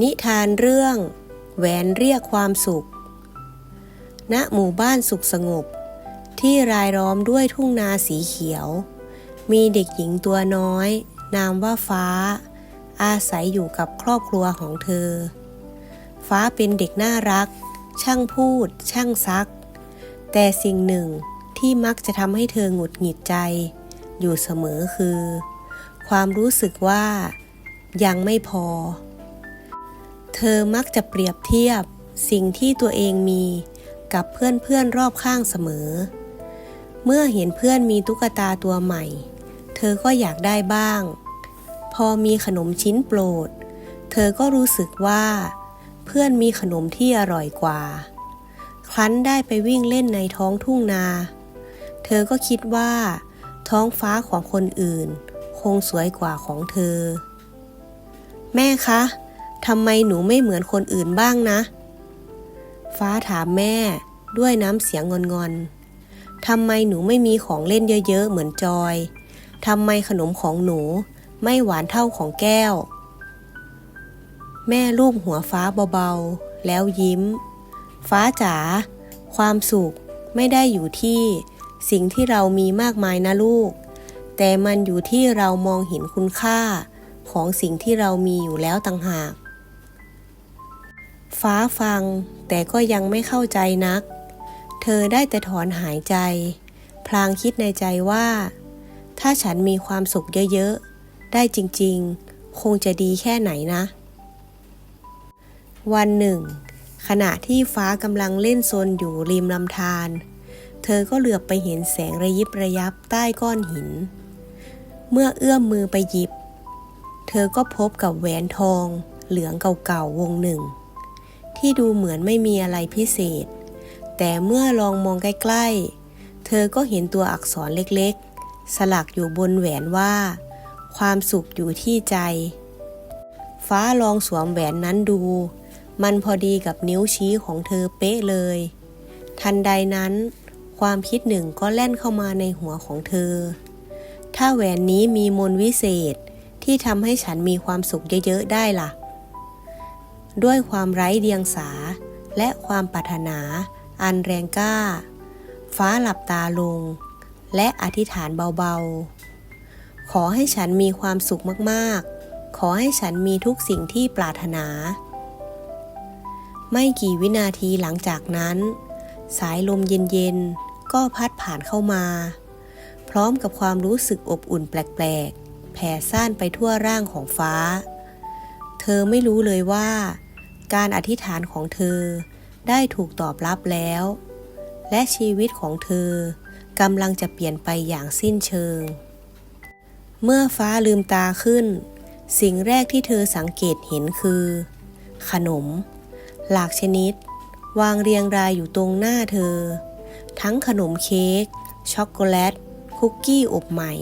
นิทานเรื่อง แหวนเรียกความสุข ณ หมู่บ้านสุขสงบ ที่รายล้อมด้วยทุ่งนาสีเขียว มีเด็กหญิงตัวน้อย นามว่าฟ้า อาศัยอยู่กับครอบครัวของเธอ ฟ้าเป็นเด็กน่ารัก ช่างพูด ช่างซัก แต่สิ่งหนึ่งที่มักจะทำให้เธอหงุดหงิดใจ อยู่เสมอคือ ความรู้สึกว่า ยังไม่พอ ธอมักจะเปรียบเทียบสิ่งที่ตัวเองมีกับเพื่อนๆรอบข้างเสมอ เมื่อเห็นเพื่อนมีตุ๊กตาตัวใหม่ เธอก็อยากได้บ้าง พอมีขนมชิ้นโปรด เธอก็รู้สึกว่า เพื่อนมีขนมที่อร่อยกว่า ครั้นได้ไปวิ่งเล่นในท้องทุ่งนา เธอก็คิดว่า ท้องฟ้าของคนอื่น คงสวยกว่าของเธอ แม่คะ ทำไมหนูไม่เหมือนคนอื่นบ้างนะ ฟ้าถามแม่ด้วยน้ำเสียงงอนๆทำไมหนูไม่มีของเล่นเยอะๆ เหมือนจอย ทำไมขนมของหนูไม่หวานเท่าของแก้ว แม่ลูบหัวฟ้าเบาๆ แล้วยิ้ม ฟ้าจ๋า ความสุขไม่ได้อยู่ที่สิ่งที่เรามีมากมายนะลูก แต่มันอยู่ที่เรามองเห็นคุณค่าของสิ่งที่เรามีอยู่แล้วต่างหาก ฟ้าฟัง แต่ก็ยังไม่เข้าใจนัก เธอได้แต่ถอนหายใจ พลางคิดในใจว่า ถ้าฉันมีความสุขเยอะๆ ได้จริงๆ คงจะดีแค่ไหนนะ วันหนึ่ง ขณะที่ฟ้ากำลังเล่นซนอยู่ริมลำธารเธอก็เหลือบไปเห็นแสงระยิบระยับใต้ก้อนหิน เมื่อเอื้อมมือไปหยิบ เธอก็พบกับแหวนทองเหลืองเก่าๆวงหนึ่ง ที่ดูเหมือนไม่มีอะไรพิเศษ แต่เมื่อลองมองใกล้ๆ เธอก็เห็นตัวอักษรเล็กๆ สลักอยู่บนแหวนว่า ความสุขอยู่ที่ใจ ฟ้าลองสวมแหวนนั้นดู มันพอดีกับนิ้วชี้ของเธอเป๊ะเลย ทันใดนั้น ความคิดหนึ่งก็แล่นเข้ามาในหัวของเธอ ถ้าแหวนนี้มีมนวิเศษที่ทำให้ฉันมีความสุขเยอะๆได้ล่ะ ด้วยความไร้เดียงสา และความปรารถนา อันแรงกล้า ฟ้าหลับตาลง และอธิษฐานเบาๆ ขอให้ฉันมีความสุขมากๆ ขอให้ฉันมีทุกสิ่งที่ปรารถนา ไม่กี่วินาทีหลังจากนั้น สายลมเย็นๆ ก็พัดผ่านเข้ามา พร้อมกับความรู้สึกอบอุ่นแปลกๆ แผ่ซ่านไปทั่วร่างของฟ้าเธอไม่รู้เลยว่า การอธิษฐานของเธอได้ถูกตอบรับแล้ว และชีวิตของเธอกำลังจะเปลี่ยนไปอย่างสิ้นเชิง เมื่อฟ้าลืมตาขึ้น สิ่งแรกที่เธอสังเกตเห็นคือ ขนม หลากชนิด วางเรียงรายอยู่ตรงหน้าเธอ ทั้งขนมเค้กช็อกโกแลต คุกกี้อบใหม่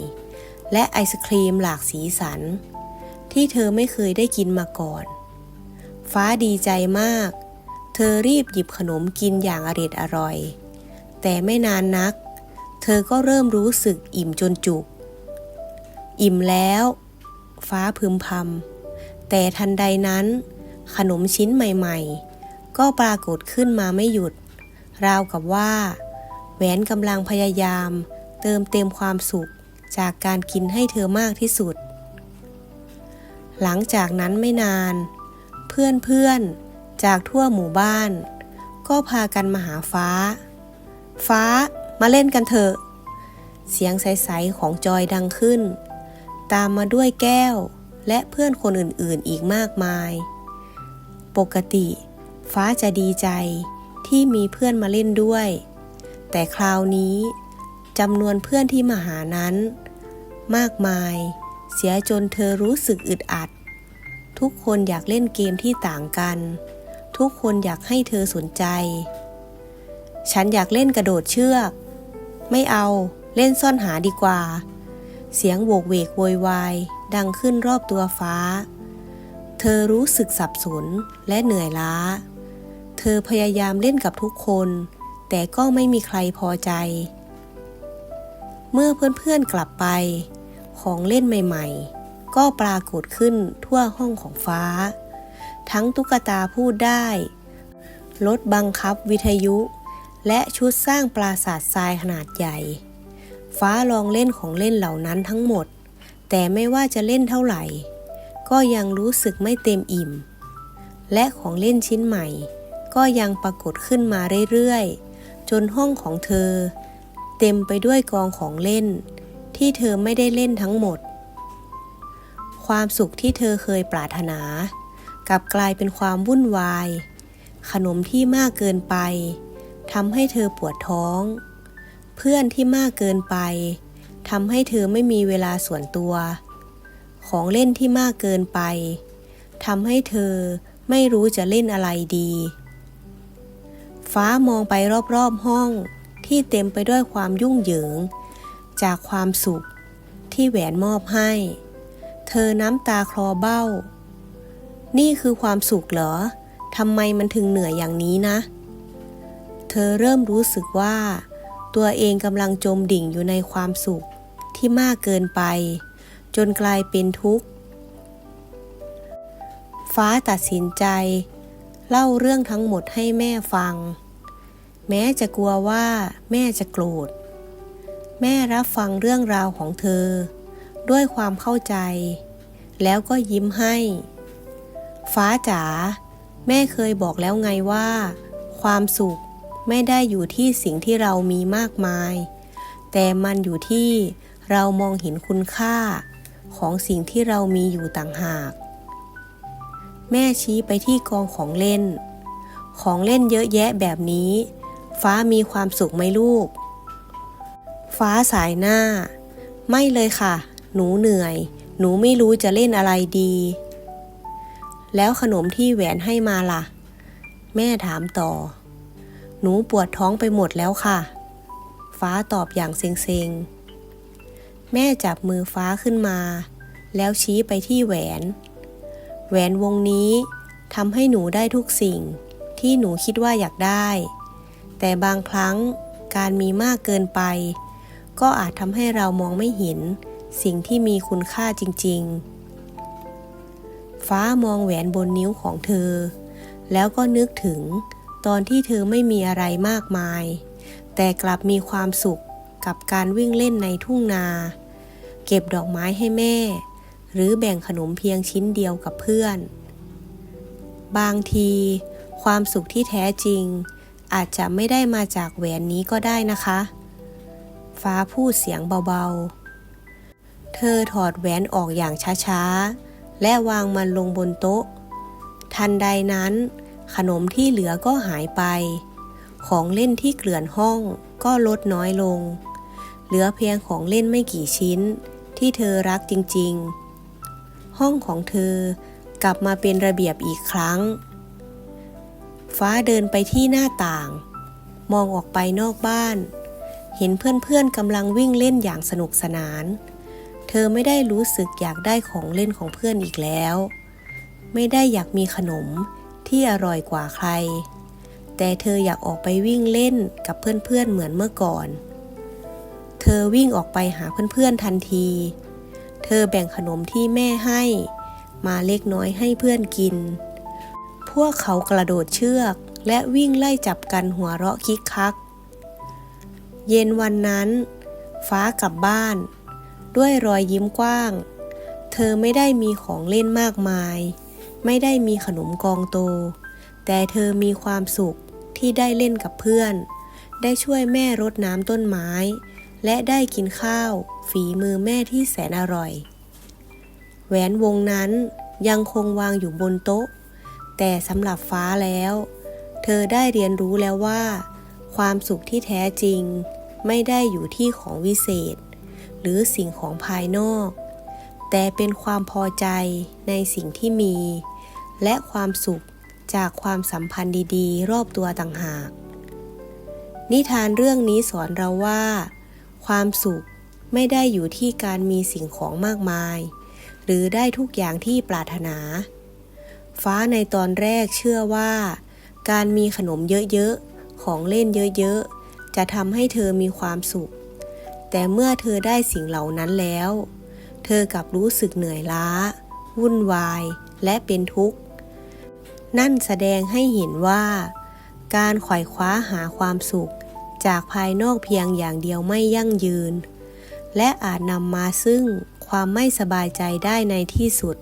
และไอศครีมหลากสีสัน ที่เธอไม่เคยได้กินมาก่อน ฟ้าดีใจมาก เธอรีบหยิบขนมกินอย่างอร็ดอร่อย แต่ไม่นานนัก เธอก็เริ่มรู้สึกอิ่มจนจุก อิ่มแล้ว ฟ้าพึมพำแต่ทันใดนั้น ขนมชิ้นใหม่ ๆ ก็ปรากฏขึ้นมาไม่หยุด ราวกับว่า แหวนกำลังพยายาม เติมเต็มความสุขจากการกินให้เธอมากที่สุด หลังจากนั้นไม่นาน เพื่อนๆ จากทั่วหมู่บ้าน ก็พากันมาหาฟ้า ฟ้ามาเล่นกันเถอะ เสียงใสๆของจอยดังขึ้น ตามมาด้วยแก้วและเพื่อนคนอื่นๆอีกมากมาย ปกติ ฟ้าจะดีใจที่มีเพื่อนมาเล่นด้วย แต่คราวนี้จำนวนเพื่อนที่มาหานั้น มากมาย เสียจนเธอรู้สึกอึดอัด ทุกคนอยากเล่นเกมที่ต่างกัน ทุกคนอยากให้เธอสนใจ ฉันอยากเล่นกระโดดเชือก ไม่เอา เล่นซ่อนหาดีกว่า เสียงโวกเวกโวยวาย ดังขึ้นรอบตัวฟ้า เธอรู้สึกสับสนและเหนื่อยล้า เธอพยายามเล่นกับทุกคน แต่ก็ไม่มีใครพอใจ เมื่อเพื่อนๆกลับไป ของเล่นใหม่ ๆ ก็ปรากฏขึ้นทั่วห้องของฟ้า ทั้งตุ๊กตาพูดได้ รถบังคับวิทยุ และชุดสร้างปราสาททรายขนาดใหญ่ ฟ้าลองเล่นของเล่นเหล่านั้นทั้งหมด แต่ไม่ว่าจะเล่นเท่าไหร่ ก็ยังรู้สึกไม่เต็มอิ่ม และของเล่นชิ้นใหม่ ก็ยังปรากฏขึ้นมาเรื่อยๆ จนห้องของเธอ เต็มไปด้วยกองของเล่น ที่เธอไม่ได้เล่นทั้งหมด ความสุขที่เธอเคยปรารถนา กลับกลายเป็นความวุ่นวาย ขนมที่มากเกินไปทำให้เธอปวดท้อง เพื่อนที่มากเกินไปทำให้เธอไม่มีเวลาส่วนตัว ของเล่นที่มากเกินไปทำให้เธอไม่รู้จะเล่นอะไรดี ฟ้ามองไปรอบๆห้องที่เต็มไปด้วยความยุ่งเหยิง จากความสุขที่แหวนมอบให้ เธอน้ำตาคลอเบ้า นี่คือความสุขเหรอ ทำไมมันถึงเหนื่อยอย่างนี้นะ เธอเริ่มรู้สึกว่า ตัวเองกำลังจมดิ่งอยู่ในความสุขที่มากเกินไป จนกลายเป็นทุกข์ ฟ้าตัดสินใจ เล่าเรื่องทั้งหมดให้แม่ฟัง แม้จะกลัวว่าแม่จะโกรธ แม่รับฟังเรื่องราวของเธอ ด้วยความเข้าใจ แล้วก็ยิ้มให้ ฟ้าจ๋าแม่เคยบอกแล้วไงว่า ความสุขไม่ได้อยู่ที่สิ่งที่เรามีมากมาย แต่มันอยู่ที่เรามองเห็นคุณค่าของสิ่งที่เรามีอยู่ต่างหาก แม่ชี้ไปที่กองของเล่น ของเล่นเยอะแยะแบบนี้ ฟ้ามีความสุขไหมลูก ฟ้าสายหน้า ไม่เลยค่ะ หนูเหนื่อย หนูไม่รู้จะเล่นอะไรดี แล้วขนมที่แหวนให้มาล่ะ แม่ถามต่อ หนูปวดท้องไปหมดแล้วค่ะ ฟ้าตอบอย่างเซ็งๆ แม่จับมือฟ้าขึ้นมา แล้วชี้ไปที่แหวน แหวนวงนี้ทำให้หนูได้ทุกสิ่งที่หนูคิดว่าอยากได้ แต่บางครั้งการมีมากเกินไป ก็อาจทำให้เรามองไม่เห็น สิ่งที่มีคุณค่าจริง ๆ ฟ้ามองแหวนบนนิ้วของเธอ แล้วก็นึกถึงตอนที่เธอไม่มีอะไรมากมาย แต่กลับมีความสุขกับการวิ่งเล่นในทุ่งนา เก็บดอกไม้ให้แม่ หรือแบ่งขนมเพียงชิ้นเดียวกับเพื่อน บางที ความสุขที่แท้จริง อาจจะไม่ได้มาจากแหวนนี้ก็ได้นะคะ ฟ้าพูดเสียงเบาๆ เธอถอดแหวนออกอย่างช้าๆ และวางมันลงบนโต๊ะ ทันใดนั้น ขนมที่เหลือก็หายไป ของเล่นที่เกลื่อนห้องก็ลดน้อยลง เหลือเพียงของเล่นไม่กี่ชิ้น ที่เธอรักจริงๆ ห้องของเธอกลับมาเป็นระเบียบอีกครั้ง ฟ้าเดินไปที่หน้าต่าง มองออกไปนอกบ้าน เห็นเพื่อนๆกำลังวิ่งเล่นอย่างสนุกสนาน เธอไม่ได้รู้สึกอยากได้ของเล่นของเพื่อนอีกแล้ว ไม่ได้อยากมีขนมที่อร่อยกว่าใคร แต่เธออยากออกไปวิ่งเล่นกับเพื่อนๆเหมือนเมื่อก่อน เธอวิ่งออกไปหาเพื่อนๆทันที เธอแบ่งขนมที่แม่ให้ มาเล็กน้อยให้เพื่อนกิน พวกเขากระโดดเชือกและวิ่งไล่จับกันหัวเราะคิกคัก เย็นวันนั้น ฟ้ากลับบ้าน ด้วยรอยยิ้มกว้าง เธอไม่ได้มีของเล่นมากมาย ไม่ได้มีขนมกองโต แต่เธอมีความสุขที่ได้เล่นกับเพื่อน ได้ช่วยแม่รดน้ำต้นไม้ และได้กินข้าว ฝีมือแม่ที่แสนอร่อย แหวนวงนั้นยังคงวางอยู่บนโต๊ะ แต่สำหรับฟ้าแล้ว เธอได้เรียนรู้แล้วว่า ความสุขที่แท้จริง ไม่ได้อยู่ที่ของวิเศษ หรือสิ่งของภายนอก แต่เป็นความพอใจในสิ่งที่มี และความสุขจากความสัมพันธ์ดีๆ รอบตัวต่างหาก นิทานเรื่องนี้สอนเราว่า ความสุขไม่ได้อยู่ที่การมีสิ่งของมากมาย หรือได้ทุกอย่างที่ปรารถนา ฟ้าในตอนแรกเชื่อว่า การมีขนมเยอะๆ ของเล่นเยอะๆ จะทำให้เธอมีความสุข แต่เมื่อเธอได้สิ่งเหล่านั้นแล้ว เธอกลับรู้สึกเหนื่อยล้า วุ่นวาย และเป็นทุกข์ นั่นแสดงให้เห็นว่า การไขว่คว้าหาความสุข จากภายนอกเพียงอย่างเดียวไม่ยั่งยืน และอาจนำมาซึ่งความไม่สบายใจได้ในที่สุด